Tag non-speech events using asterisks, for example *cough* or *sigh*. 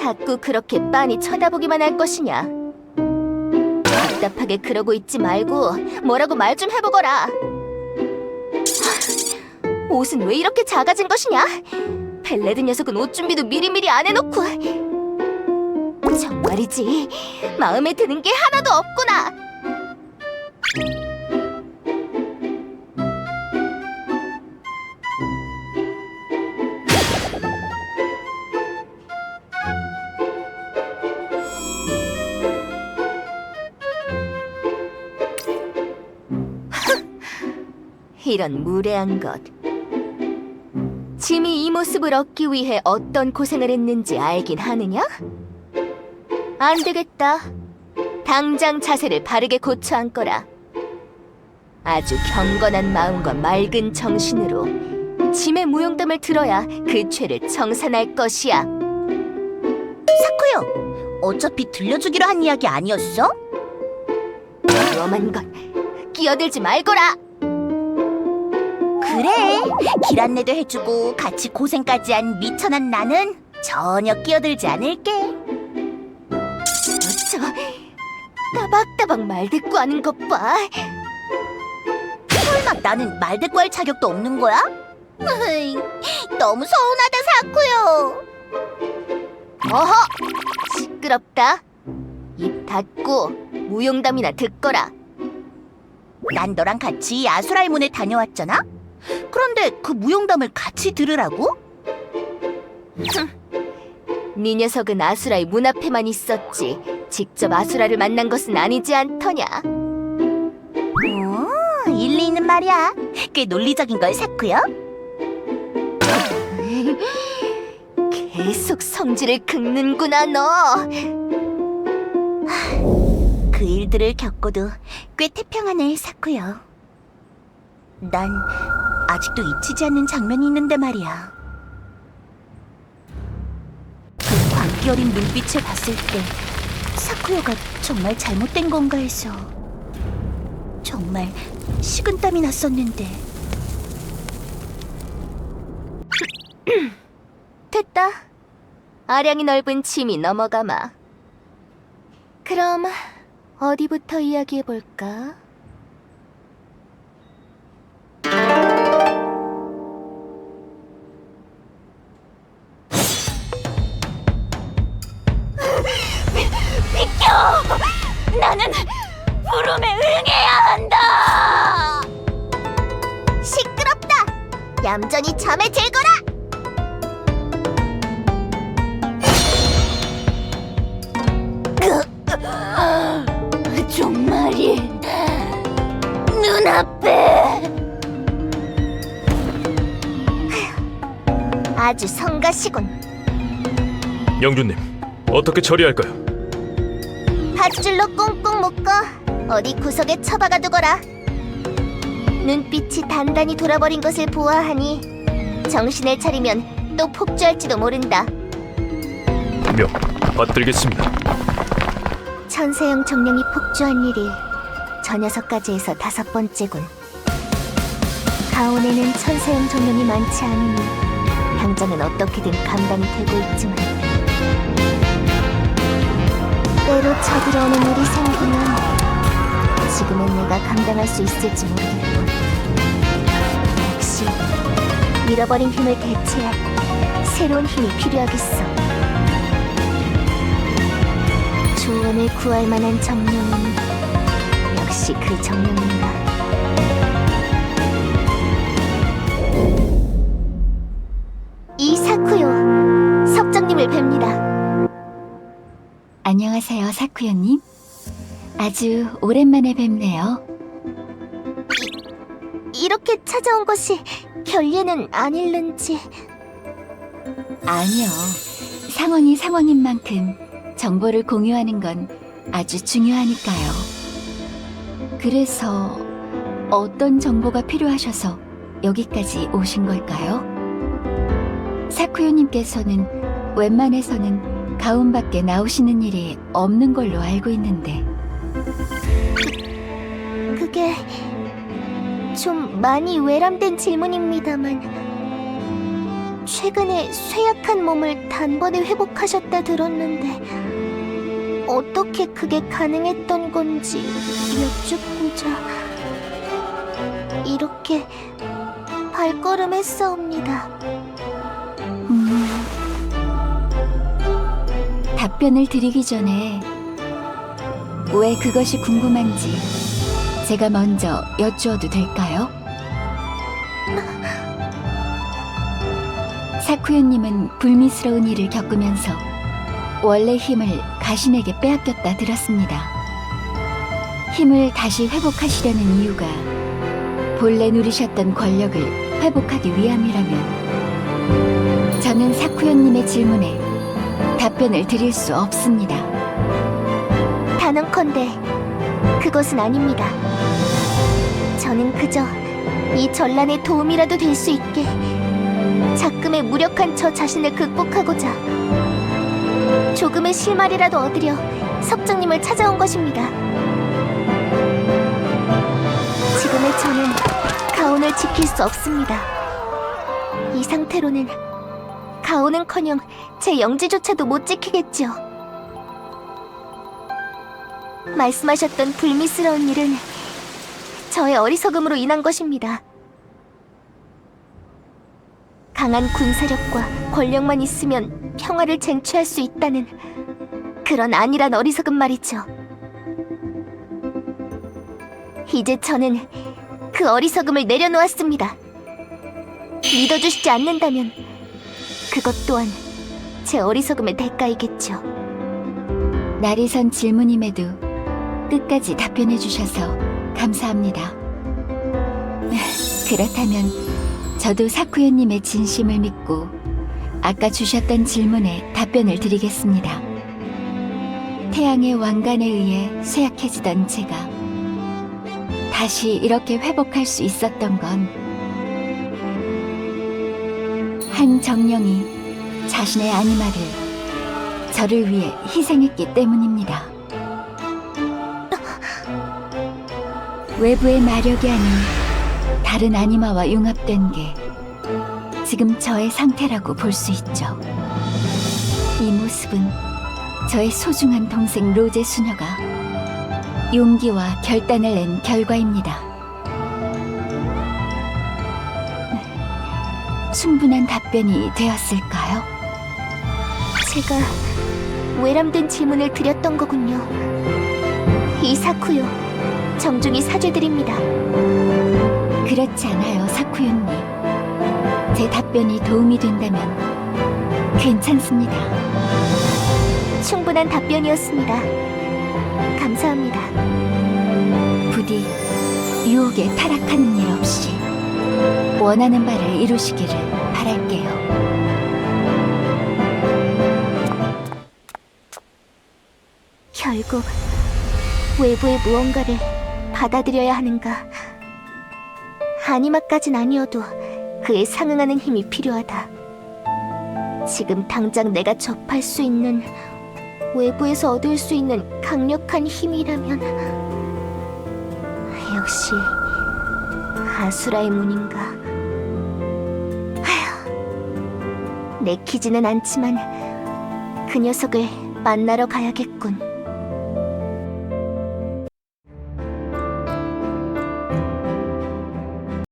자꾸 그렇게 빤히 쳐다보기만 할 것이냐? 답답하게 그러고 있지 말고 뭐라고 말 좀 해보거라. 옷은 왜 이렇게 작아진 것이냐? 벨레드 녀석은 옷 준비도 미리미리 안 해놓고 정말이지 마음에 드는 게 하나도 없구나. 이런 무례한 것. 짐이 이 모습을 얻기 위해 어떤 고생을 했는지 알긴 하느냐? 안 되겠다. 당장 자세를 바르게 고쳐 앉거라. 아주 경건한 마음과 맑은 정신으로 짐의 무용담을 들어야 그 죄를 청산할 것이야. 사쿠요, 어차피 들려주기로 한 이야기 아니었어? 위험한 것. 끼어들지 말거라. 길 안내도 해주고 같이 고생까지 한 미천한 나는 전혀 끼어들지 않을게. 저 따박따박 말대꾸하는 것 봐. 설마 나는 말대꾸할 자격도 없는 거야? 으이, 너무 서운하다, 사쿠요. 어허! 시끄럽다. 입 닫고 무용담이나 듣거라. 난 너랑 같이 아수라의 문에 다녀왔잖아? 그런데 그 무용담을 같이 들으라고? 네 녀석은 아수라의 문 앞에만 있었지. 직접 아수라를 만난 것은 아니지 않더냐. 오, 일리 있는 말이야. 꽤 논리적인 걸, 사쿠요. 계속 성질을 긁는구나 너. 그 일들을 겪고도 꽤 태평하네, 사쿠요. 난 아직도 잊히지 않는 장면이 있는데 말이야. 그 광기 어린 눈빛을 봤을 때 사쿠요가 정말 잘못된 건가 해서 정말 식은땀이 났었는데 *clears throat* 됐다. 아량이 넓은 침이 넘어가마. 그럼 어디부터 이야기해 볼까? 얌전히 잠에 들거라. 정말이 눈앞에 아주 성가시군. 영주님, 어떻게 처리할까요? 밧줄로 꽁꽁 묶어 어디 구석에 처박아 두거라. 눈빛이 단단히 돌아버린 것을 보아하니 정신을 차리면 또 폭주할지도 모른다. 명, 받들겠습니다. 천세형 정령이 폭주한 일이 저 녀석까지 해서 다섯 번째군. 가온에는 천세형 정령이 많지 않으니 당장은 어떻게든 감당이 되고 있지만 때로 쳐들어오는 일이 생기면 지금은 내가 감당할 수 있을지 모르겠군. 역시 잃어버린 힘을 대체할 새로운 힘이 필요하겠어. 조언을 구할 만한 정령은 역시 그 정령인가. 이사쿠요, 석정님을 뵙니다. 안녕하세요, 사쿠요님. 아주 오랜만에 뵙네요. 이렇게 찾아온 것이 결례는 아닐는지. 아니요. 상황이 상황인 만큼 정보를 공유하는 건 아주 중요하니까요. 그래서 어떤 정보가 필요하셔서 여기까지 오신 걸까요? 사쿠요님께서는 웬만해서는 가운 밖에 나오시는 일이 없는 걸로 알고 있는데 그게 좀 많이 외람된 질문입니다만 최근에 쇠약한 몸을 단번에 회복하셨다 들었는데 어떻게 그게 가능했던 건지 여쭙고자 이렇게 발걸음했사옵니다. 음, 답변을 드리기 전에 왜 그것이 궁금한지 제가 먼저 여쭈어도 될까요? 사쿠요님은 불미스러운 일을 겪으면서 원래 힘을 가신에게 빼앗겼다 들었습니다. 힘을 다시 회복하시려는 이유가 본래 누리셨던 권력을 회복하기 위함이라면 저는 사쿠요님의 질문에 답변을 드릴 수 없습니다. 단언컨대 그것은 아닙니다. 저는 그저 이 전란에 도움이라도 될 수 있게 작금의 무력한 저 자신을 극복하고자 조금의 실마리라도 얻으려 석정님을 찾아온 것입니다. 지금의 저는 가온을 지킬 수 없습니다. 이 상태로는 가온은커녕 제 영지조차도 못 지키겠지요. 말씀하셨던 불미스러운 일은 저의 어리석음으로 인한 것입니다. 강한 군사력과 권력만 있으면 평화를 쟁취할 수 있다는 그런 안일한 어리석음 말이죠. 이제 저는 그 어리석음을 내려놓았습니다. 믿어주시지 않는다면 그것 또한 제 어리석음의 대가이겠죠. 날이 선 질문임에도 끝까지 답변해 주셔서 감사합니다. 그렇다면 저도 사쿠요님의 진심을 믿고 아까 주셨던 질문에 답변을 드리겠습니다. 태양의 왕관에 의해 쇠약해지던 제가 다시 이렇게 회복할 수 있었던 건 한 정령이 자신의 아니마를 저를 위해 희생했기 때문입니다. 외부의 마력이 아닌 다른 아니마와 융합된 게 지금 저의 상태라고 볼 수 있죠. 이 모습은 저의 소중한 동생 로제 수녀가 용기와 결단을 낸 결과입니다. 충분한 답변이 되었을까요? 제가 외람된 질문을 드렸던 거군요. 이사쿠요. 정중히 사죄드립니다. 그렇지 않아요, 사쿠요님. 제 답변이 도움이 된다면 괜찮습니다. 충분한 답변이었습니다. 감사합니다. 부디 유혹에 타락하는 일 없이 원하는 바를 이루시기를 바랄게요. 결국 외부의 무언가를 받아들여야 하는가? 아니마까진 아니어도 그에 상응하는 힘이 필요하다. 지금 당장 내가 접할 수 있는 외부에서 얻을 수 있는 강력한 힘이라면 역시 아수라의 문인가. 아휴, 내키지는 않지만 그 녀석을 만나러 가야겠군.